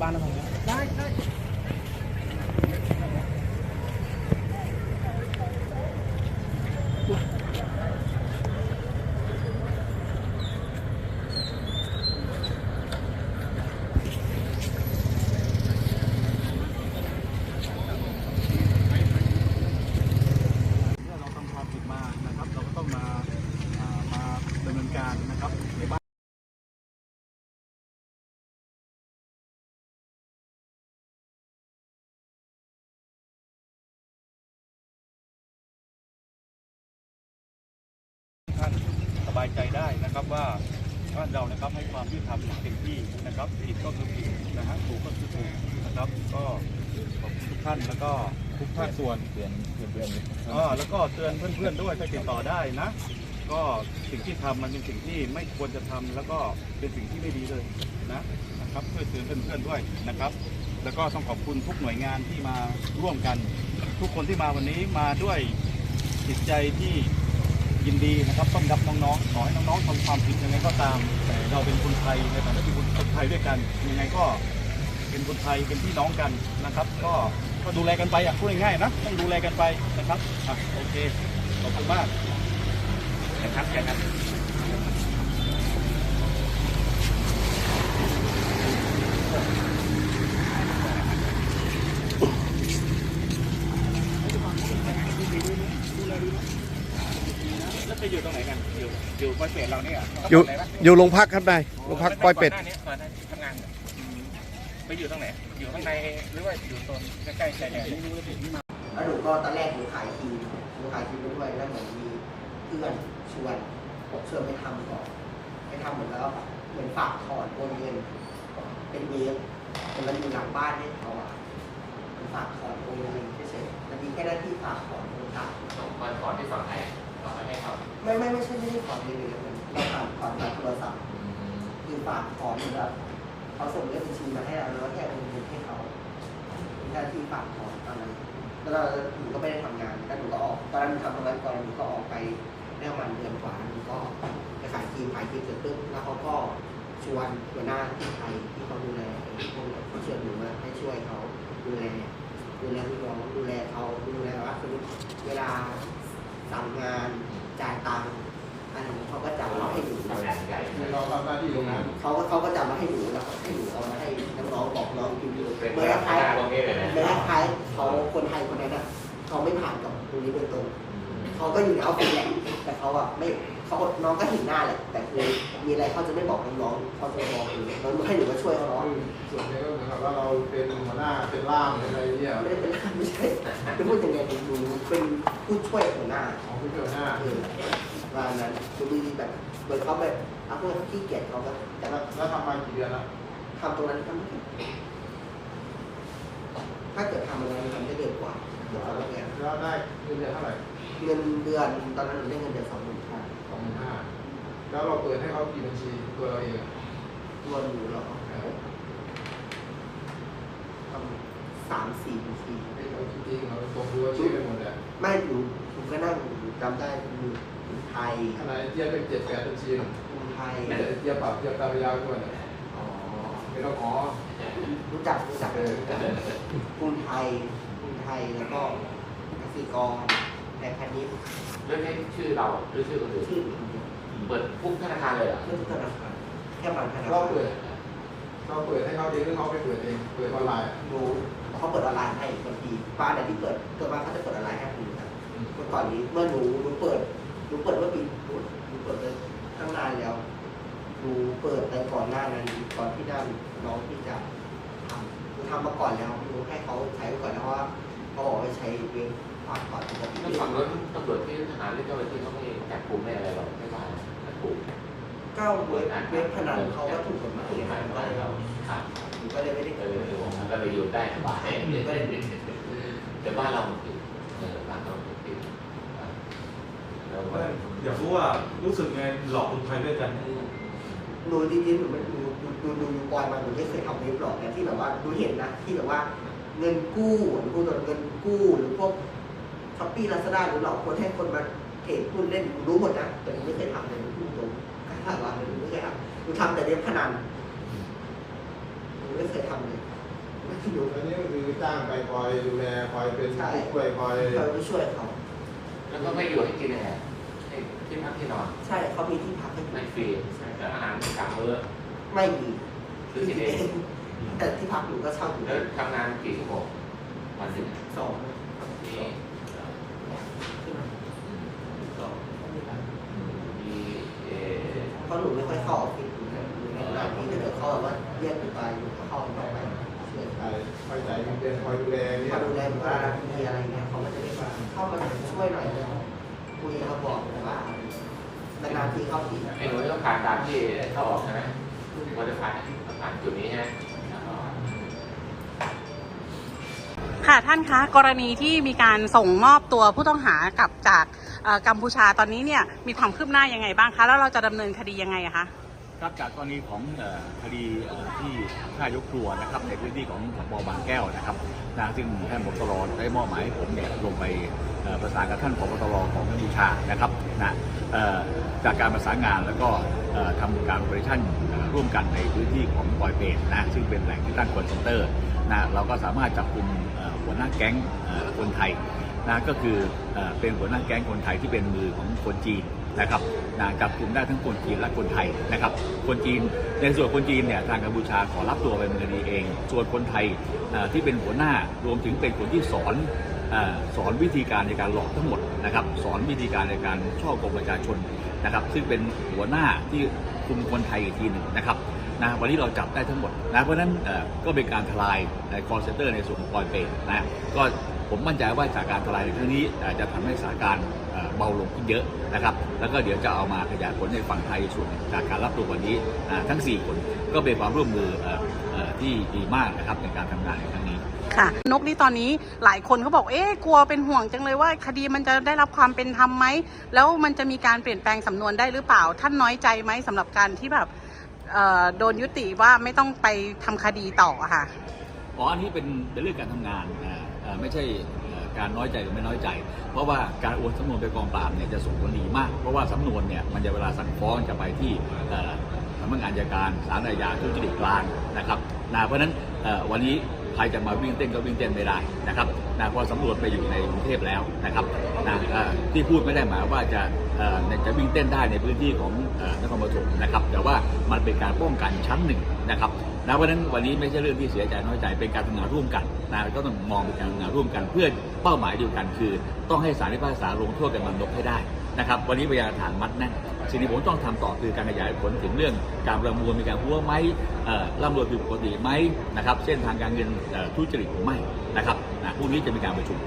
บ้านอะไรได้ได้ เมื่อเราทำความผิดมานะครับ เราก็ต้องมาอ่ามาดำเนินการนะครับในบ้านท่านส บายใจได้นะครับว่าบ้านเรานะครับให้ความยุติธรรมอย่างเต็มที่นะครับผิดก็คือผิดนะฮะถูกก็คือถูกนะครับก็ขอบคุณทุกท่านแล้วก็ทุกภาคส่วนเตือนเพื่อนๆอ๋อแล้วก็เตือนเพื่อนๆด้วยถ้าติดต่อได้นะ ก็สิ่งที่ทำมันเป็นสิ่งที่ไม่ควรจะทำแล้วก็เป็นสิ่งที่ไม่ดีเลยนะนะครับช่วยเตือนเพื่อนๆด้วยนะครับ แล้วก็ต้องขอบคุณทุกหน่วยงานที่มาร่วมกัน ทุกคนที่มาวันนี้มาด้วยจิตใจที่ ยินดีนะครับต้อนรับน้องๆขอให้น้องๆทำความผิดยังไงก็ตาม แต่เราเป็นคนไทยในฐานะที่เป็นคนไทยด้วยกันยังไงก็เป็นคนไทยเป็นพี่น้องกันนะครับ ก็ก็ดูแลกันไปอะพูดง่ายๆนะต้องดูแลกันไปนะครับอะโอเคขอบคุณมากนะครับแค่นั้น แล้วไปอยู่ตรงไหนกัน อยู่อยู่ปอยเปรตเราเนี่ยอยู่ไหนวะอยู่โรงพักครับนายโรงพักปอยเป็ดก่อนหน้านี้ก่อนหน้านี้ทำงานเหรออืมไปอยู่ตรงไหน อยู่ข้างในหรือว่าอยู่ตรงใกล้ๆชายแดนไม่รู้เลยแล้วหนูก็ตอนแรกหนูขายครีมหนูขายครีมไปด้วยแล้วเหมือนมีเพื่อนชวนชวนไปทำก่อนไปทำเหมือนแล้วเหมือนฝากถอนโอนเงินเป็นเวฟแต่มันอยู่หลังบ้านให้เขาอะมันฝากถอนโอนเงินเฉยๆมันมีแค่หน้าที่ฝากถอนโอนตังค์ส่งมาก่อนที่ฝั่งไหนก่อนให้เขา ไม่ไม่ไม่ใช่ไม่ได้ถอนเงินเลยมันเราฝากถอนทางโทรศัพท์คือฝากถอนเหมือนแบบเขาส่งเลขบัญชีมาให้เราแล้วก็แค่โอนเงินให้เขามีหน้าที่ฝากถอนตอนนั้นแล้วเราหนูก็ไม่ได้ทำงานแล้วหนูก็ออกตอนนั้นหนูทำตรงนั้นก่อนหนูก็ออกไปได้ประมาณเดือนกว่าหนูก็ไปขายครีมขายครีมเสร็จปุ๊บแล้วเขาก็ชวนหัวหน้าที่ไทยที่เขาดูแลไอ้พวกเนี้ยเขาชวนหนูมาให้ช่วยเขาดูแลดูแลลูกน้องดูแลเขาดูแลว่าสมมติเวลา สั่งงานจ่ายตังค์อะไรอย่างเงี้ยเขาก็จับมาให้หนูทำงานใหญ่เราทำหน้าที่ตรงนั้นเขาก็เขาก็จับมาให้หนูแล้วก็ให้หนูเอามาให้น้องๆบอกน้องกินดูเป็นเมื่อคล้ายตรงนี้เลยนะเมื่อคล้ายเขาคนไทยคนนั้นอะเขาไม่ผ่านกับตรงนี้โดยตรงเขาก็อยู่ในออฟฟิศแหละแต่เขาอะไม่ เขาน้องก็เห็นหน้าแหละแต่คือมีอะไรเขาจะไม่บอกน้องๆเขาจะบอกหนูแล้วให้หนูมาช่วยเขาเนาะส่วนนี้ก็เหมือนกับว่าเราเป็นหัวหน้าเป็นล่ามเป็นอะไรเนี่ยไม่ได้เป็นไม่ใช่เป็นพูดยังไงเป็นหนูเป็นผู้ช่วยหัวหน้าของผู้เจ้าหน้าเออว่านั้นคือมีแบบเหมือนเขาแบบเอาพวกขี้เกียจเขาก็จะแล้วแล้วทำมากี่เดือนแล้วทำตรงนั้นทำไม่ถึงถ้าเกิดทำตรงนั้นทำได้เดือนกว่าเดือนสองเดือนแล้วได้เงินเดือนเท่าไหร่เงินเดือนตอนนั้นหนูได้เงินเดือนสองหมื่นห้า สองหมื่นห้า แล้วเราเปิดให้เขากี่บัญชีตัวเราเองอะตัวหนูเหรอเออทำสามสี่บัญชีไอ้เราจริงๆเราตรงรู้ว่าชื่อไปหมดเลยไม่หนูหนูก็นั่งหนูจำได้มีกรุงไทยขนาดเจี๊ยบเป็นเจ็ดแปดบัญชีกรุงไทยแต่เจี๊ยบปรับเจี๊ยบตาพยาวด้วยเนี่ยอ๋อไม่ต้องอ๋อรู้จักรู้จักเลยกรุงไทยกรุงไทยแล้วก็กสิกรแต่พันนี้เรื่องให้ชื่อเราหรือชื่อคนอื่นชื่อหนู เปิดทุกธนาคารเลยเหรอชื่อทุกธนาคารแค่บางธนาเราคารเปิดเราเปิดให้เขาเองหรือเขาไปเปิดเองเปิดออนไลน์หนูเขาเปิดออนไลน์ให้บางทีบ้านไหนที่เปิดตัวบ้านเขาจะเปิดออนไลน์ให้หนูนะเมื่อก่อนนี้เมื่อหนูหนูเปิดหนูเปิดเมื่อปีหนูหนูเปิดเลยตั้งนานแล้วหนูเปิดไปก่อนหน้านั้นก่อนที่ด้านน้องที่จะทำหนูทำมาก่อนแล้วหนูให้เขาใช้ไว้ก่อนแล้วเพราะว่าเขาบอกว่าใช้เว็บฝากก่อนปกติแล้วฝั่งนู้นตำรวจที่ทหารหรือเจ้าหน้าที่เขาไม่จับกลุ่มไม่อะไรหรอกไม่ว่า จับกลุ่มก็เว็บเว็บพนันเขาก็ถูกกฎหมายถูกกฎหมายบ้านเราครับก็เลยไม่ได้เอเกิดอมันก็เลยอยู่ได้สบายแต่บ้านเราผิดเออบ้านเราผิดเราอยากรู้ว่ารู้สึกไงหลอกคนไทยด้วยกันหนูจริงๆหนูไม่หนูหนูหนูหนูปอยมาหนูไม่เคยทำเว็บหรอกนะที่แบบว่าหนูเห็นนะที่แบบว่าเงินกู้หรือผู้เงินกู้หรือพวกช้อปปี้ลาซาด้าหรือหลอกคนให้คนมาเทรดหุ้นเล่นรู้หมดนะแต่ไม่เคยทำเลย พูดตรงกล้าว่าเลยกูไม่เคยทำกูทำแต่เล่นพนันกูไม่เคยทำเลยไม่เคยดูอันนี้ก็คือจ้างไปคอยดูแลคอยเป็นใช่ผู้ช่วยคอยเขาไปช่วยเขา แล้วก็ไม่อยู่ให้กินยังไงให้ที่พักที่นอนใช่เขามีที่พักให้ไม่ฟรีแล้วอาหารสามมื้อไม่มีซื้อกินเองแต่ที่พักอยู่ก็เช่าอยู่แล้วทำงานกี่ชั่วโมงวันหนึ่งสองนี่มีเอ่อ เพราะหนูไม่ค่อย เข้าออฟฟิศอยู่ในะหนูไม่ได้ที่ถ้าเกิดเขาแบบว่าแยกอยู่ไปหนูก็เข้าไปไปช่วยใช่คอยจ่ายเงินเดือนคอยดูแลเนี่ยมาดูแลวลามีอะไรเงี้ยเขาก็จะได้มาเข้ามาช่วยหน่อยคุยเขาบอกแต่ว่านานๆทีเข้าทีไอ้หนูต้องผ่านตามที่เขาออกใช่ไหมมันจะผ่านผ่านจุดนี้ใช่ไหมค่ะท่านคะกรณีที่มีการส่งมอบตัวผู้ต้องหากับจากกัมพูชาตอนนี้เนี่ยมีความคืบหน้ายังไงบ้างคะ แล้วเราจะดำเนินคดียังไงคะ ครับจากกรณีของเอ่อคดีที่ฆ่ายกครัวนะครับในพื้นที่ของสพบางแก้วนะครับนะซึ่งท่านผบตรได้มอบหมายให้ผมเนี่ยลงไปประสานกับท่านผบตรของกัมพูชานะครับนะจากการประสานงานแล้วก็เอ่อทำการ operation เอ่อร่วมกันในพื้นที่ของปอยเปตนะซึ่งเป็นแหล่งที่ตั้งคอนเซนเตอร์นะเราก็สามารถจับกลุ่มหัวหน้าแก๊งคนไทย นะก็คือเอ่อเป็นหัวหน้าแก๊งคนไทยที่เป็นมือของคนจีนนะครับนะจับกลุ่มได้ทั้งคนจีนและคนไทยนะครับคนจีนในส่วนคนจีนเนี่ยทางกัมพูชาขอรับตัวไปดำเนินคดีเอง ส่วนคนไทยที่เป็นหัวหน้ารวมถึงเป็นคนที่สอนอสอนวิธีการในการหลอกทั้งหมดนะครับสอนวิธีการในการช่อกงประชาชนนะครับซึ่งเป็นหัวหน้าที่คุมคนไทยอีกทีหนึ่งนะครับ นะวันนี้เราจับได้ทั้งหมดนะเพราะฉะนั้นก็เป็นการทลายในคอร์เซนเตอร์ในส่วนของปอยเปย์นะก็ผมมั่นใจว่าจากการทลายในครั้งนี้จะทำให้สถานการณ์เบาลงขึ้นเยอะนะครับ แล้วก็เดี๋ยวจะเอามาขยายผลในฝั่งไทยส่วนจากการรับตัววันนี้ทั้ง 4 คนก็เป็นความร่วมมืออที่ดีมากนะครับในการทำงานในครั้งนี้ค่ะ นกนี่ตอนนี้หลายคนเขาบอกเอ๊ะกลัวเป็นห่วงจังเลยว่า คดีมันจะได้รับความเป็นธรรมไหมแล้วมันจะมีการเปลี่ยนแปลงสำนวนได้หรือเปล่า ท่านน้อยใจไหมสำหรับการที่แบบ โดนยุติว่าไม่ต้องไปทำคดีต่อค่ะอ๋ออันนี้เป็นเป็นเรื่องการทำงานอ่ไม่ใช่การน้อยใจหรือไม่น้อยใจ เพราะว่าการโอนสำนวนไปกองปราบเนี่ยจะส่งผลดีมาก เพราะว่าสำนวนเนี่ยมันจะเวลาสั่งฟ้องจะไปที่สำนักงานอัยการศาลอาญาทุจริตกลางนะครับนะเพราะฉะนั้นวันนี้ ใครจะมาวิ่งเต้นก็วิ่งเต้นไม่ได้นะครับนะพราะสำนวนไปอยู่ในกรุงเทพแล้วนะครับนะที่พูดไม่ได้หมายว่าจะจะวิ่งเต้นได้ในพื้นที่ของนครปฐมนะครับ แต่ว่ามันเป็นการป้องกันชั้นหนึ่งนะครับนะเพราะฉะนั้นวันนี้ไม่ใช่เรื่องที่เสียใจน้อยใจเป็นการทำงานร่วมกันนะก็ต้องมองเป็นการทำงานร่วมกัน เพื่อเป้าหมายเดียวกันคือ ต้องให้ศาลพิพากษาลงโทษกันมันนกให้ได้นะครับ วันนี้พยานฐานมัดแน่น สิ่งที่ผมต้องทำต่อคือการขยายผลถึงเรื่องการประมูลมีการพัวไหมร่ำรวยผิดปกติไหมนะครับเส้นทางการเงินทุจริตหรือไม่นะครับนะพรุ่งนี้จะมีการประชุม